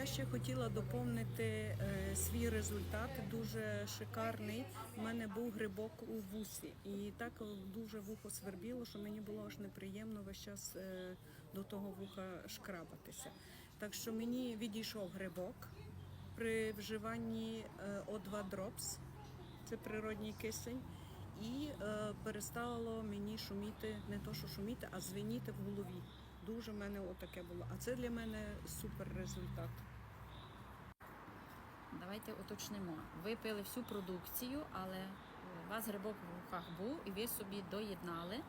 я ще хотіла доповнити е, свій результат. Дуже шикарний. У мене був грибок у вусі, і так дуже вухо свербіло, що мені було аж неприємно весь час е, до того вуха шкрабатися. Так що мені відійшов грибок при вживанні е, О2 Drops, це природній кисень. І е, перестало мені шуміти, не то що шуміти, а звеніти в голові. Дуже в мене отаке було. А це для мене супер результат. Давайте уточнимо. Ви пили всю продукцію, але у вас грибок в руках був, і ви собі доєднали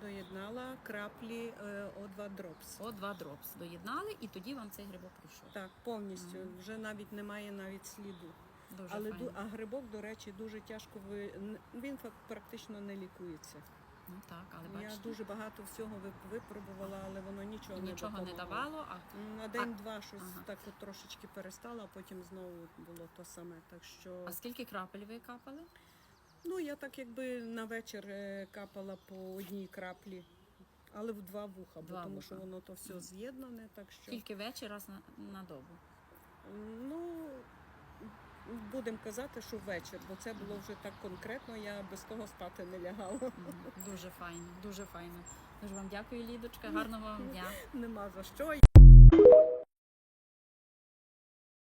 Доєднала краплі е, О2 Drops. о два дропс. Доєднали, і тоді вам цей грибок прийшов. Так, повністю. Вже навіть немає навіть сліду. Дуже Але файно. а грибок, до речі, дуже тяжко ви він практично не лікується. Ну так, але Я дуже багато всього випробувала, але воно нічого, нічого не не давало. А, На день-два щось ага. так от трошечки перестало, а потім знову було то саме. Так що а скільки крапель ви капали? ну я так якби на вечір е, капала по одній краплі, але в два вуха, бо Два тому вуха. що воно то все з'єднане. Так що Тільки вечір раз на, на добу. ну будемо казати, що вечір, бо це було вже так конкретно. Я без того спати не лягала. Дуже файно, дуже файно. Дуже вам дякую, Лідочка. Гарного вам дня. Нема за що.